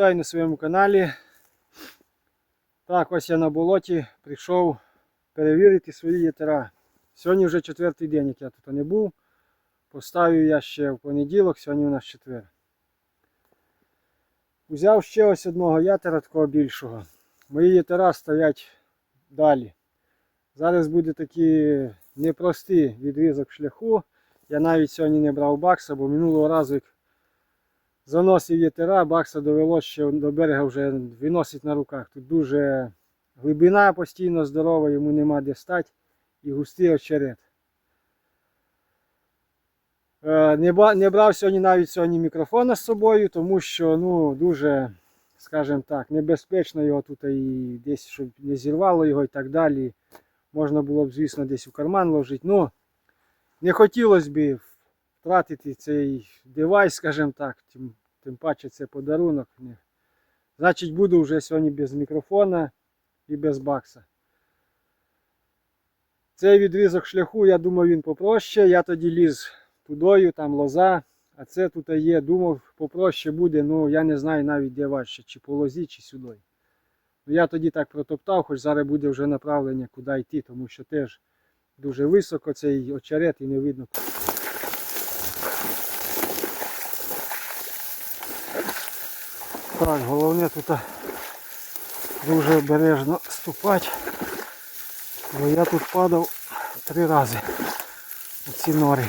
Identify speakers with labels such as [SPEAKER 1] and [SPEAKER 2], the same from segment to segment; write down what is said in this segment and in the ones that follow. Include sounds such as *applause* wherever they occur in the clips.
[SPEAKER 1] Вітаю на своєму каналі. Так, ось я на болоті прийшов перевірити свої ятера. Сьогодні вже четвертий день, як я тут не був. Поставив я ще в понеділок, сьогодні у нас четвер. Взяв ще ось одного ятера такого більшого. Мої ятера стоять далі. Зараз буде такий непростий відрізок шляху. Я навіть сьогодні не брав бакса, бо минулого разу, як заносив єтера, бакса довелося ще до берега вже виносить на руках. Тут дуже глибина постійно здорова, йому нема де стати і густий очерет. Е, Не, не брав сьогодні навіть сьогодні мікрофона з собою, тому що ну, дуже, скажімо так, небезпечно його тут і десь, щоб не зірвало його і так далі. Можна було б, звісно, десь у карман ложити. Ну, не хотілося б втратити цей девайс, скажімо так, тим, тим паче це подарунок. Значить, буду вже сьогодні без мікрофона і без бакса. Цей відрізок шляху, я думав, він попроще. Я тоді ліз тудою, там лоза. А це тут є, думав, попроще буде, ну я не знаю навіть де важче, чи по лозі, чи сюди. Ну, я тоді так протоптав, хоч зараз буде вже направлення, куди йти, тому що теж дуже високо цей очерет і не видно. Так, головне тут дуже обережно ступати, бо я тут падав три рази у ці нори.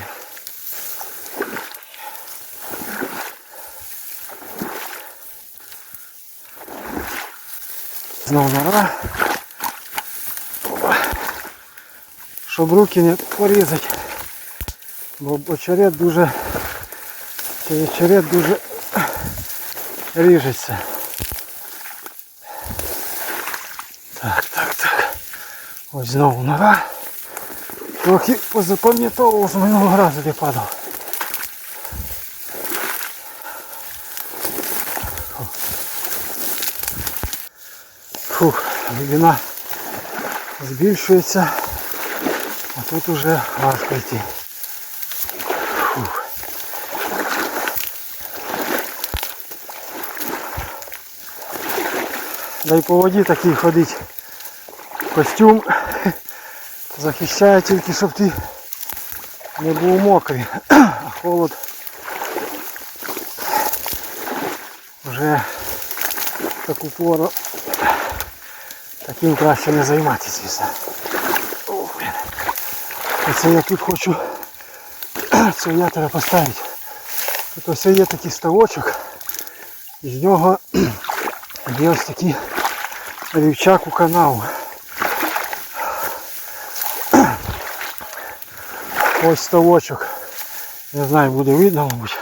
[SPEAKER 1] Знову нора. Щоб руки не порізати, бо очерет дуже, цей очерет дуже ріжеться. Так, так, так. Ось знову нора. Трохи позапам'ятовував з минулого разу де падав. Фух, глибина збільшується, а тут уже важко йти. Да й по воді такий ходить костюм. Захищає тільки, щоб ти не був мокрий, а холод вже в таку пору таким краще не займатися, звісно. О, блін. Оце я тут хочу *clears throat* цього ятора поставити. Тут ось є такий ставочок, і з нього *clears throat* є ось такий рівчак у канаву. Ось ставочок. Не знаю, буде видно, мабуть.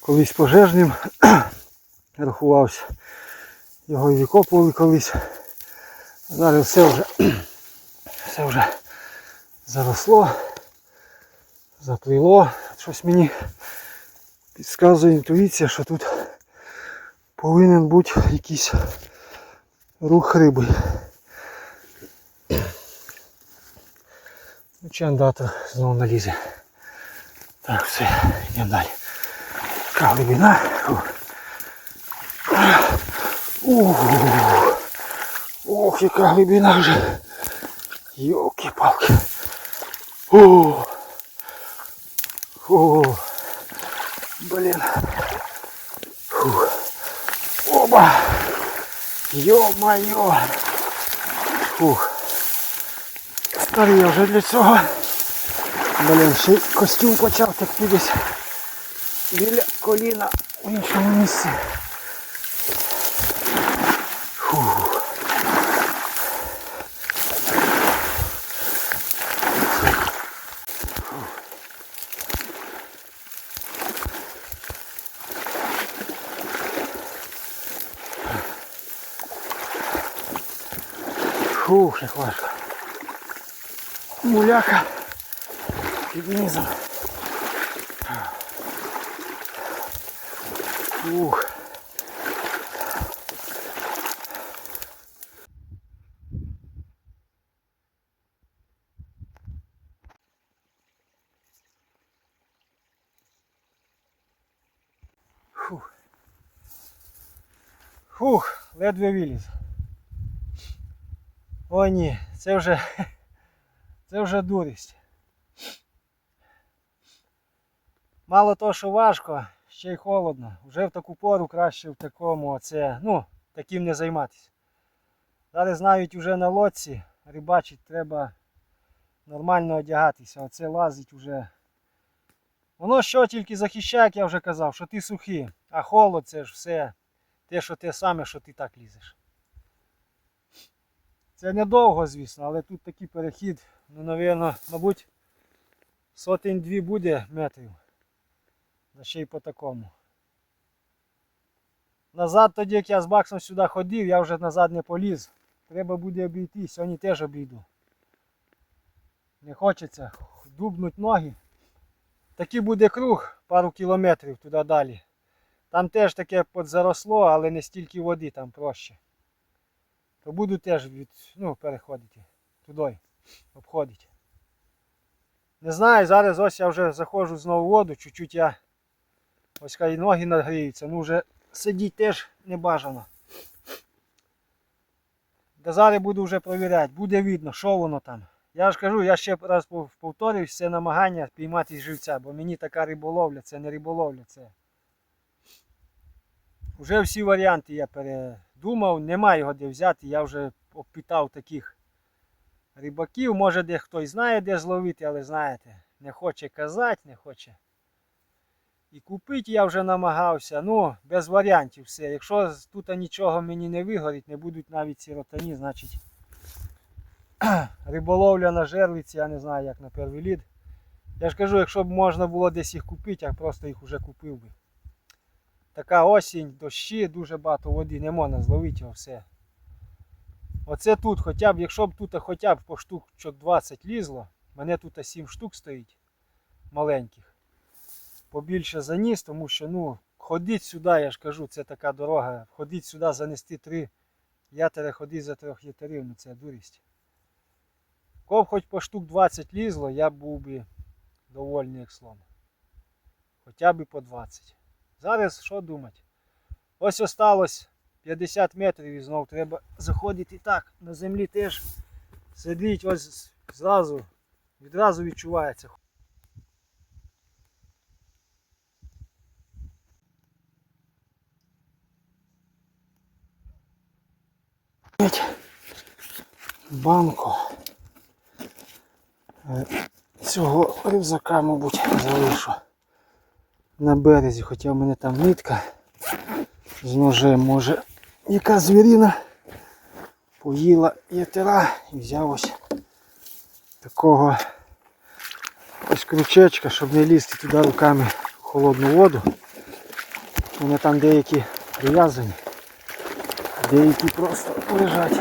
[SPEAKER 1] Колись пожежним *clears throat* рахувався. Його і викопували колись. Зараз все вже *clears throat* все вже заросло, заплило. Щось мені підказує інтуїція, що тут повинен бути якийсь рух риби. Ну, чи андатор знову налізе. Так, все, йдемо далі. Така глибина. Фу. Ух. Ох, яка глибина вже. Йолки-палки. О. О. Блін. Фу. Оба. Йо-майо. Фух. Старий я вже для цього. Блін, ще й костюм почав так десь біля коліна в іншому місці. Фух. Фух, як важко. Муляка під низом. Фух. Фух. Фух, ледве виліз. О ні, це вже, *laughs* це вже дурість. Мало того, що важко, ще й холодно. Вже в таку пору краще в такому, оце, ну, таким не займатися. Зараз знають вже на лодці, рибачить треба нормально одягатися. Оце лазить вже. Воно що тільки захищає, як я вже казав, що ти сухий, а холод це ж все те, що те саме, що ти так лізеш. Це недовго, звісно, але тут такий перехід, ну, навірно, мабуть, сотень дві буде метрів. Ще й по такому. Назад тоді, як я з Баксом сюди ходив, я вже назад не поліз. Треба буде обійти, сьогодні теж обійду. Не хочеться дубнуть ноги. Такий буде круг пару кілометрів туди далі. Там теж таке подзаросло, але не стільки води, там проще. То буду теж від, ну, переходити туди, обходити. Не знаю, зараз ось я вже заходжу знову в воду, чуть-чуть я ось хай ноги нагріються, ну вже сидіти теж не бажано. Та зараз буду вже провіряти, буде видно, що воно там. Я ж кажу, я ще раз пов- повторюсь, це намагання піймати живця, бо мені така риболовля, це не риболовля, це. Уже всі варіанти я передумав, нема його де взяти, я вже опитав таких рибаків, може де хтось знає, де зловити, але знаєте, не хоче казати, не хоче. І купити я вже намагався, ну, без варіантів все. Якщо тут нічого мені не вигорить, не будуть навіть сиротані, значить *clears throat* риболовля на жерлиці, я не знаю як на перший лід. Я ж кажу, якщо б можна було десь їх купити, я просто їх вже купив би. Така осінь, дощі, дуже багато води, не можна зловити його все. Оце тут хоча б, якщо б тут хоча б по штучок 20 лізло, мене тут 7 штук стоїть маленьких. Побільше заніс, тому що ну, ходить сюди, я ж кажу, це така дорога. Ходить сюди, занести три ятери, ходить за трьох ятерів, ну це дурість. Коб хоч по штук 20 лізло, я був би довольний як слон. Хоча б по 20. Зараз що думати? Ось осталось 50 метрів і знов треба заходити так. На землі теж сидить, ось зразу, відразу відчувається. Банку Е, цього рюкзака, мабуть, залишу на березі, хоча в мене там нитка з ножем, може яка звірина поїла ятера і взяв ось такого ось крючечка, щоб не лізти туди руками в холодну воду. У мене там деякі прив'язані, деякі просто лежать.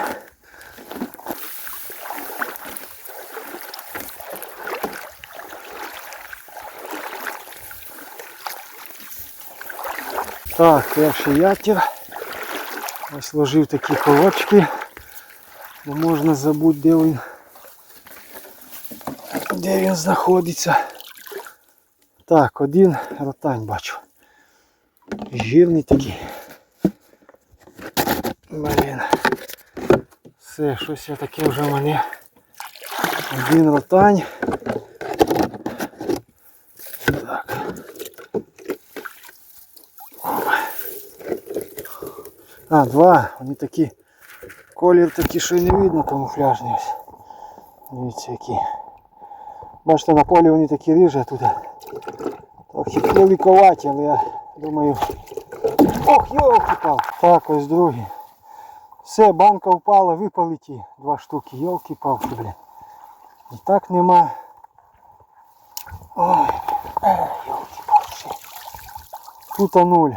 [SPEAKER 1] Так, перший ятір. Ось ложив такі колочки. Бо можна забути, де він, де він знаходиться. Так, один ротань бачу. Жирний такий. Блін. Все, щось я таке вже в мене. Один ротань. А, два. Вони такі. Колір такий, що й не видно камуфляжний ось. Дивіться які. Бачите, на полі вони такі ріжі, а тут трохи великоваті, але я думаю. Ох, йолки пал. Так, ось другий. Все, банка впала, випали ті два штуки. Йолки палки, блін. І так нема. Ой, йолки палки. Тут а нуль.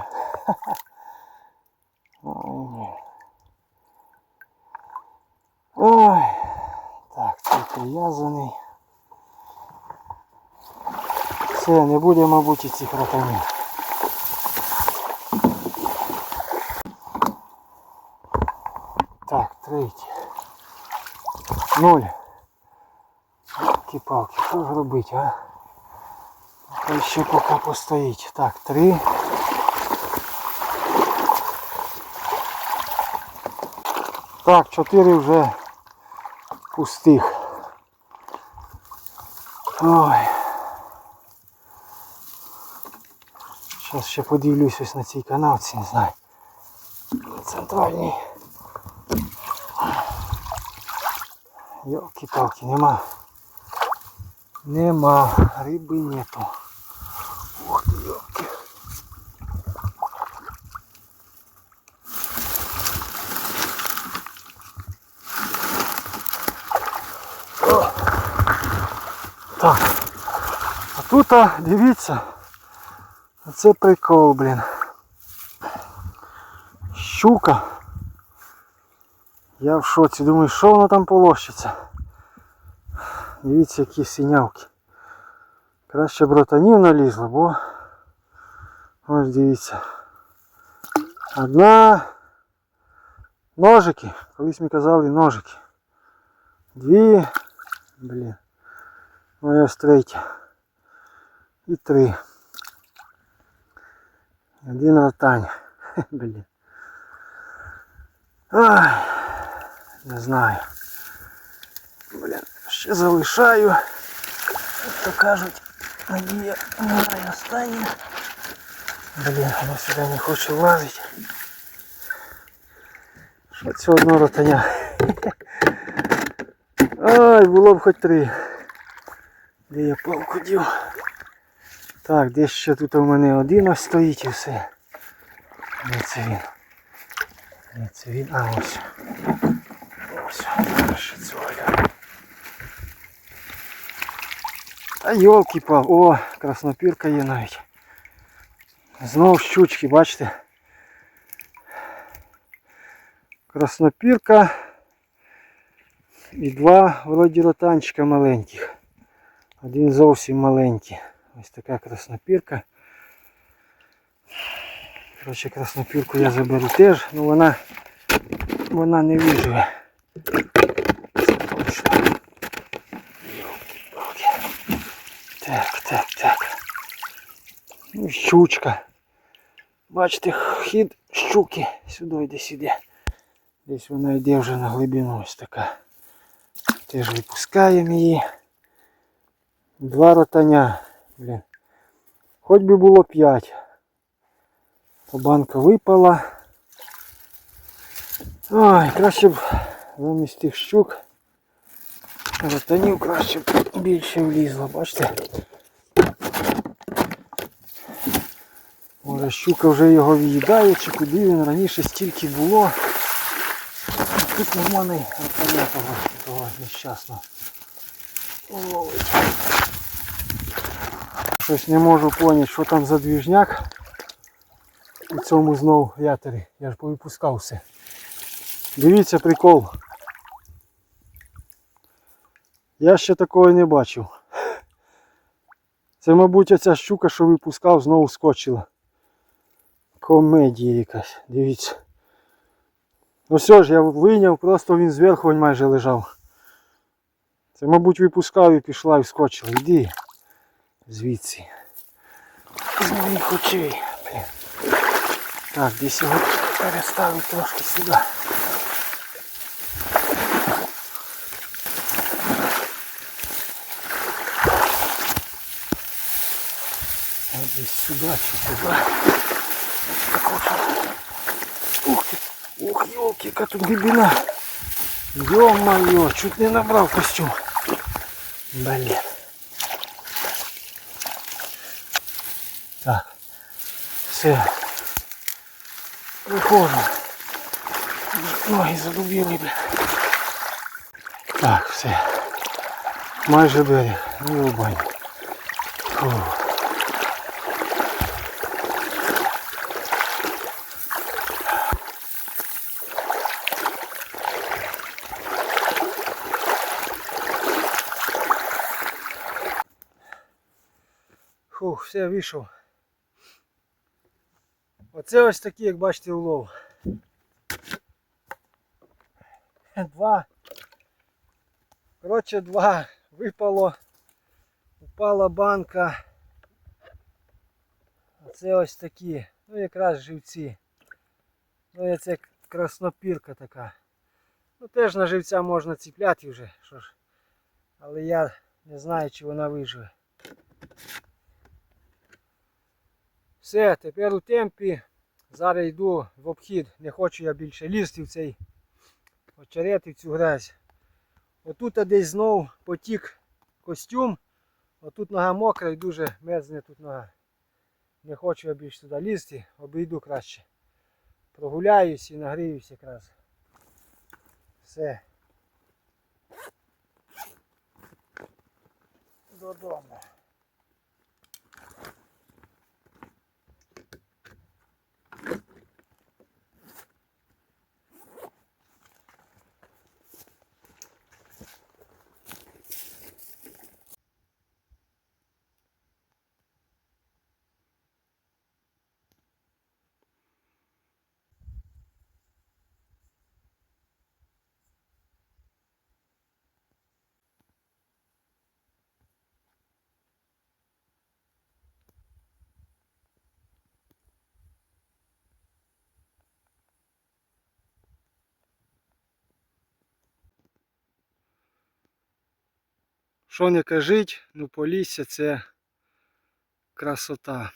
[SPEAKER 1] Все, не буде, мабуть, і цих ротанів. Так, третій. Ноль. Палки, що ж робити, а? Хай ще поки постоїть. Так, три. Так, чотири вже пустих. Ой. Зараз ще подивлюсь ось на цій канавці, не знаю. Центральній. Йолки-палки, нема. Нема. Риби нету. Ух ты, ёлки. Так. А тут, а, дивіться, це прикол, блін. Щука. Я в шоці. Думаю, що воно там полощиться. Дивіться, які синявки. Краще б ротанів налізло, бо ось дивіться. Одна ножики. Колись ми казали ножики. Дві. Блін. Ну і ось третя. І три. Один ротань. *laughs* Блін. Ай, не знаю. Блін, ще залишаю. Як то кажуть, надія вмирає остання. Блін, воно сюди не хоче влазити. Що це одно ротаня? Ай, було б хоч три. Де я палку дів? Так, десь ще тут у мене один ось стоїть і все. Де це він? Де це він? А ось. Ось. Ще цього. Та йолки пал О, краснопірка є навіть. Знову щучки, бачите? Краснопірка і два вроді ротанчика маленьких. Один зовсім маленький. Ось така краснопірка. Коротше, краснопірку я заберу теж, але вона, вона не виживе. Це точно. Йолки-палки. Так, так, так. Ну, щучка. Бачите, хід щуки сюди йде сюди. Десь вона йде вже на глибину ось така. Теж випускаємо її. Два ротаня. Блін. Хоч би було п'ять. То банка випала. Ой, краще б замість тих щук. Ротанів краще б більше влізло, бачите? Може щука вже його в'їдає, чи куди він раніше стільки було. Тут нормальний ротаня того, того нещасного. Ой. Щось не можу поняти, що там за двіжняк у цьому знов ятері. Я ж повипускав все. Дивіться прикол. Я ще такого не бачив. Це, мабуть, оця щука, що випускав, знову скочила. Комедія якась, дивіться. Ну все ж, я вийняв, просто він зверху майже лежав. Це, мабуть, випускав і пішла і вскочила. Іди звідси. З моїх очей. Блін. Так, десь його переставити трошки сюди. А десь сюди чи сюди. Так от. Ух ти. Ух, елки, яка тут глибина. Ё-моё, чуть не набрав костюм. Блін. Так. Все. Виходжу. Ноги задубіли, бля. Так, все. Майже берег. Ну, бань. Фух. Фух, все, вийшов. Оце ось такий, як бачите, улов. Два. Коротше, два. Випало. Упала банка. Оце ось такі. Ну якраз живці. Ну це краснопірка така. Ну теж на живця можна ціпляти вже. Що ж. Але я не знаю, чи вона виживе. Все, тепер у темпі. Зараз йду в обхід. Не хочу я більше лізти в цей очерет і в цю грязь. Отут десь знов потік костюм. Отут нога мокра і дуже мерзне тут нога. Не хочу я більше сюди лізти, обійду краще. Прогуляюсь і нагріюсь якраз. Все. Додому. Що не кажіть, ну Полісся це красота.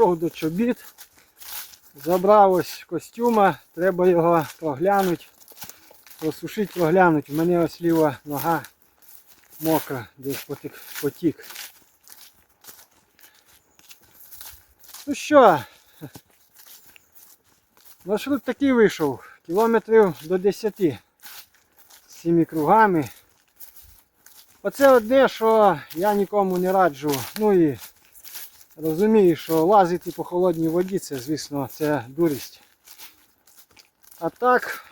[SPEAKER 1] Пішов до чобіт, забрав ось костюма, треба його проглянути, просушити, проглянути. У мене ось ліва нога мокра, десь потік. потік. Ну що, маршрут такий вийшов, кілометрів до 10 з цими кругами. Оце одне, що я нікому не раджу. Ну і розумію, що лазити по холодній воді, це, звісно, це дурість. А так,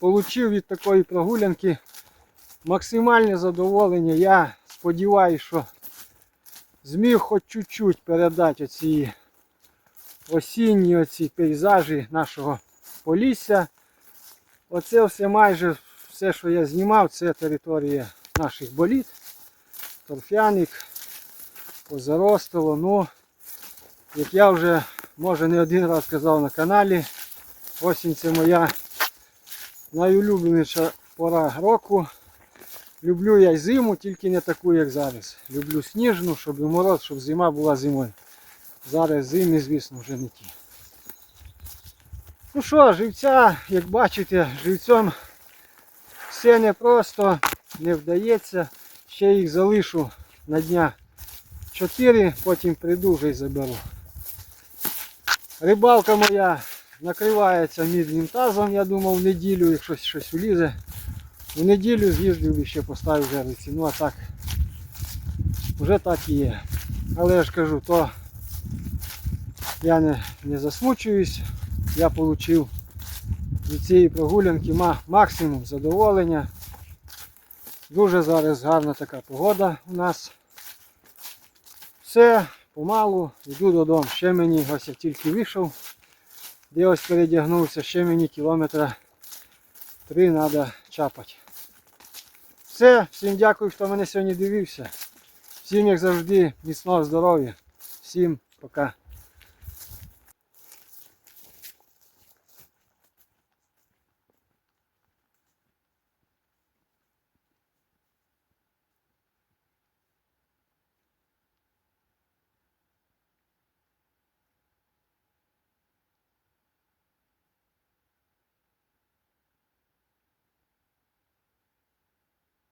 [SPEAKER 1] отримав від такої прогулянки максимальне задоволення. Я сподіваюся, що зміг хоч чуть-чуть передати оці осінні оці пейзажі нашого Полісся. Оце все майже все, що я знімав, це територія наших боліт. Торфяник, позаростило. Ну, як я вже може не один раз казав на каналі, осінь це моя найулюбленіша пора року. Люблю я зиму, тільки не таку, як зараз. Люблю сніжну, щоб і мороз, щоб зима була зимою. Зараз зимі, звісно, вже не ті. Ну що, живця, як бачите, живцем все непросто, не вдається. Ще їх залишу на дня 4, потім прийду вже й заберу. Рибалка моя накривається мідним тазом, я думав, в неділю, якщо щось улізе. У неділю з'їздив і ще поставив жерлиці. Ну а так, вже так і є. Але я ж кажу, то я не, не засмучуюсь, я отримав від цієї прогулянки максимум задоволення. Дуже зараз гарна така погода у нас. Все, помалу, йду додому. Ще мені, ось я тільки вийшов, де ось передягнувся, ще мені кілометра три треба чапати. Все, всім дякую, хто мене сьогодні дивився. Всім, як завжди, міцного здоров'я. Всім пока.